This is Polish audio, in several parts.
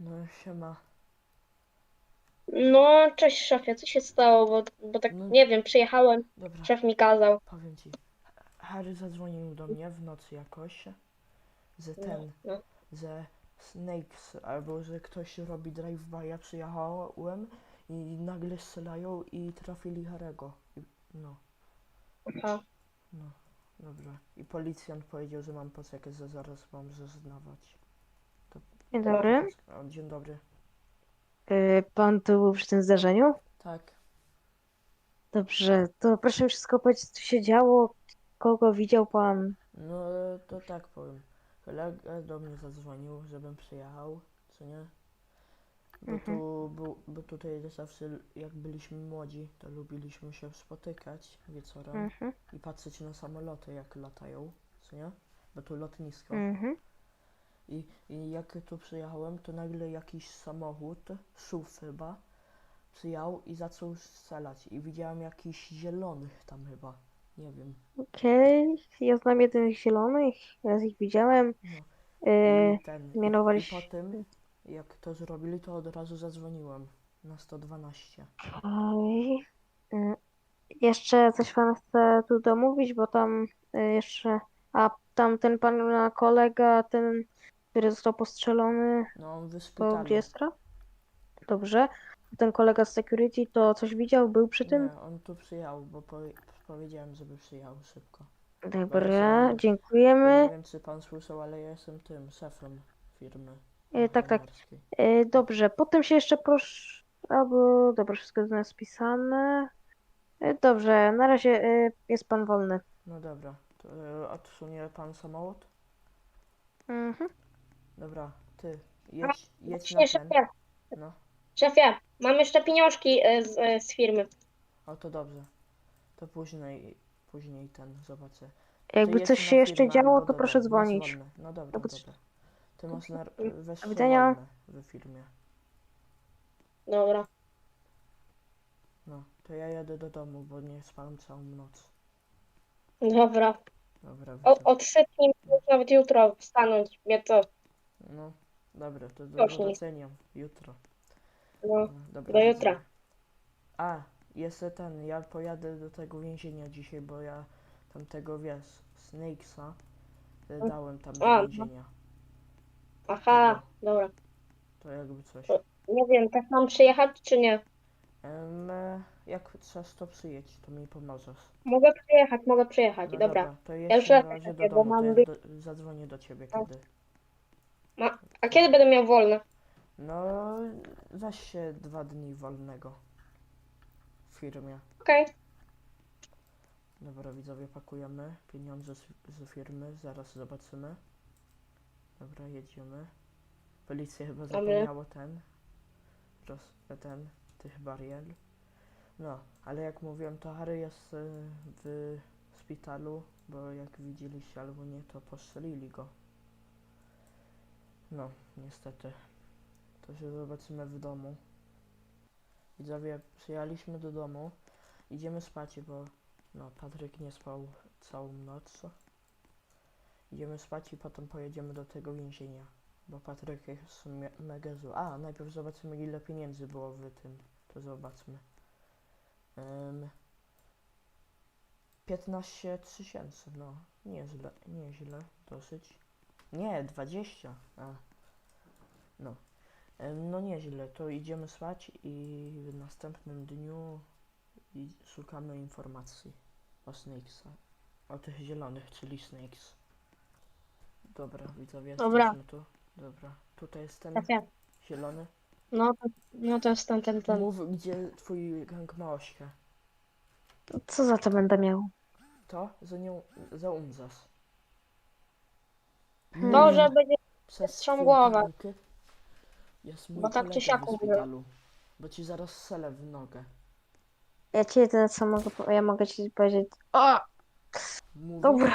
No siema. No, cześć szefie, co się stało? Bo, bo tak No. nie wiem, przyjechałem, Dobra, szef mi kazał. powiem ci. Harry zadzwonił do mnie w nocy jakoś, że ten, No. że Snakes, albo że ktoś robi drive-by, ja przyjechałem i nagle strzelają i trafili Harego. I, no, Aha. no, dobra. I policjant powiedział, że mam poczekać, że zaraz mam zeznawać. Dzień dobry. O, dzień dobry. Y, Pan tu był przy tym zdarzeniu? Tak, Dobrze, to proszę mi wszystko powiedzieć, co się działo, kogo widział pan. no to tak powiem. Kolega do mnie zadzwonił, żebym przyjechał, co nie? Bo Mhm. tu był, bo tutaj zawsze jak byliśmy młodzi, to lubiliśmy się spotykać wieczorem Mhm, i patrzeć na samoloty jak latają, co nie? Bo tu lotnisko. mhm. I, I jak tu przyjechałem, to nagle jakiś samochód, SUV chyba, przyjechał i zaczął strzelać. I widziałem jakichś zielonych tam chyba. Nie wiem. Okej, ja znam jedynych zielonych, raz ich widziałem. No. Y, I ten. Mianowali I po tym, jak to zrobili, to od razu zadzwoniłem na 112. Okej. Y, Jeszcze coś pan chce tu domówić, bo tam y, jeszcze. A tam ten pan kolega, ten, który został postrzelony, No on w szpitalu. teraz? Dobrze. Ten kolega z security to coś widział, był przy tym? Nie, on tu przyjechał, bo po, powiedziałem, żeby przyjechał szybko. Dobra, Ja nie dziękujemy. wiem, czy pan słyszał, ale ja jestem tym, szefem firmy. Y, tak, tak. E, Dobrze, potem się jeszcze proszę. Albo dobra, wszystko jest spisane. E, Dobrze, na razie e, jest pan wolny. No dobra, to e, odsunie pan samochód? Mhm. Dobra, ty, jedź, jedź na ten. szefie, No, szefie, mam jeszcze pieniążki e, z, e, z firmy. o to dobrze. To później, później ten, zobaczę. Jakby coś jedź się na jeszcze firmę działo, albo to do proszę masz dzwonić. No dobra, Albo coś- dobra. Ty masz na, weź widzenia. w firmie. Dobra. No, to ja jadę do domu, bo nie spałem całą noc. Dobra. Dobra, O, widzę. odsypnij mi nawet jutro wstanąć. Mnie to. No, dobra, to do zobaczenia jutro. No. No, dobra, Do jutra. A, jeszcze ten, ja pojadę do tego więzienia dzisiaj, bo ja tamtego, wiesz, Snakesa y, dałem tam do no. więzienia. Aha, dobra. To jakby coś. Nie wiem, tak mam przyjechać czy nie? Em, e, jak chcesz, to przyjedź, to mi pomożesz. Mogę przyjechać, mogę przyjechać, No dobra. to Ja już na lecę, razie do bo domu, to mam ja wy- do, zadzwonię do ciebie Tak. Kiedy. A kiedy będę miał wolne? No, weź się dwa dni wolnego w firmie. Okej. Dobra, widzowie, pakujemy pieniądze z, z firmy, zaraz zobaczymy. Dobra, jedziemy. Policja chyba Dobra. zapomniało ten, roz, ten, tych barier. No, ale jak mówiłem, to Harry jest y, w szpitalu, bo jak widzieliście albo nie, to postrzelili go. No, niestety. To się zobaczymy w domu. Widzowie, przyjechaliśmy do domu. Idziemy spać, bo no, Patryk nie spał całą noc. Idziemy spać i potem pojedziemy do tego więzienia. Bo Patryk jest me mega zły. A, najpierw zobaczymy ile pieniędzy było w tym. To zobaczmy. Um, 15 tysięcy, no. Nieźle, nieźle, dosyć. Nie, 20. A. No. No nieźle, to idziemy spać i w następnym dniu szukamy informacji o Snakesa. O tych zielonych, czyli Snakes. Dobra, widzowie, Dobra. jesteśmy tu. Dobra, tutaj jest ten Szefie. zielony. No, to- no to jest ten, ten, ten. Mów, gdzie twój gang ma ośkę. Co za to będę miał? To za nią, za umzas. Hmm. To, że będzie Przez głowę. gang Jest mój Bo tak czy kolega siak w mówię. szpitalu. Bo ci zaraz strzelę w nogę. Ja ci jedyne co mogę, po- ja mogę ci powiedzieć. O, dobra.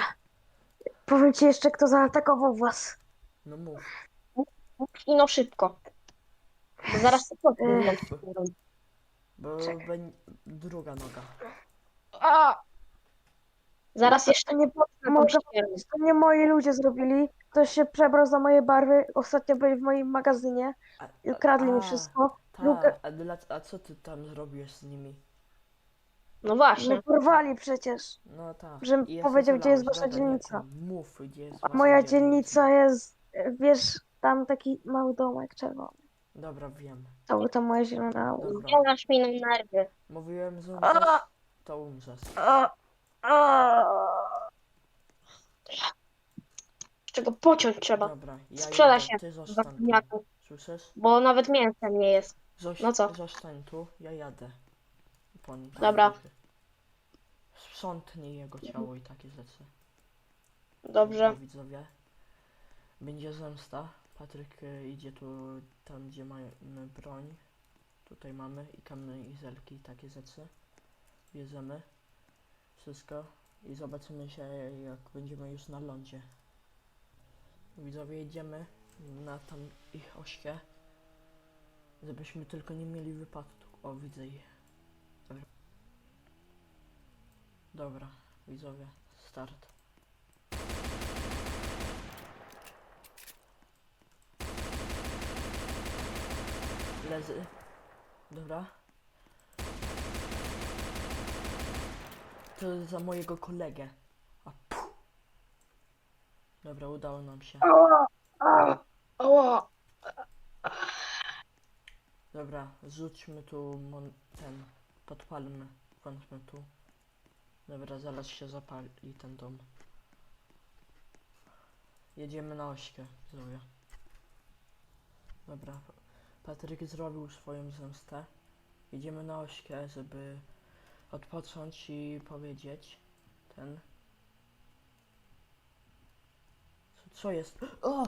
Powiem ci jeszcze, kto zaatakował was. No mów. i no szybko. Bo zaraz to Ech. Bo, beń- druga noga. A, Zaraz jeszcze To nie, mogę, ścierę. to nie moi ludzie zrobili. Ktoś się przebrał za moje barwy. Ostatnio byli w moim magazynie i ukradli mi wszystko. Ta, Druga- a, dla, a co ty tam zrobiłeś z nimi? No właśnie. Mnie porwali przecież. No tak. Żebym I powiedział, gdzie jest wasza dzielnica. Mów, gdzie jest A wasza moja dzielnica jest, e, wiesz, tam taki mały domek czerwony. Dobra, wiem. To to moja zielona. Dobra. Działasz mi na nerwy. Mówiłem, że A! umrzesz, to umrzesz. A. Czego pociąć trzeba. Dobra, ja Sprzeda jadę, się, ty zostań tu. Wapniaku. Słyszysz? Bo nawet mięsem nie jest. Zoś, No co? Zostań tu, ja jadę. Po nim. Dobra. Sprzątnij jego ciało i takie rzeczy. Dobrze. Widzowie. Będzie zemsta. Patryk y, idzie tu tam, gdzie mamy broń. Tutaj mamy i kamizelki i takie rzeczy. Bierzemy. Wszystko. I zobaczymy się, jak będziemy już na lądzie. Widzowie, jedziemy na tam ich ośkę. Żebyśmy tylko nie mieli wypadku. O, widzę ich. Dobra. Dobra, widzowie, start. Lezy. Dobra. To za mojego kolegę. A puh. Dobra, udało nam się. Ała, a. Ała. Dobra, rzućmy tu mon ten. Podpalmy. Włączmy tu. Dobra, zaraz się zapali ten dom. Jedziemy na ośkę, zrobię. Dobra, Patryk zrobił swoją zemstę. Jedziemy na ośkę, żeby odpocząć i powiedzieć ten. Co, co jest? O!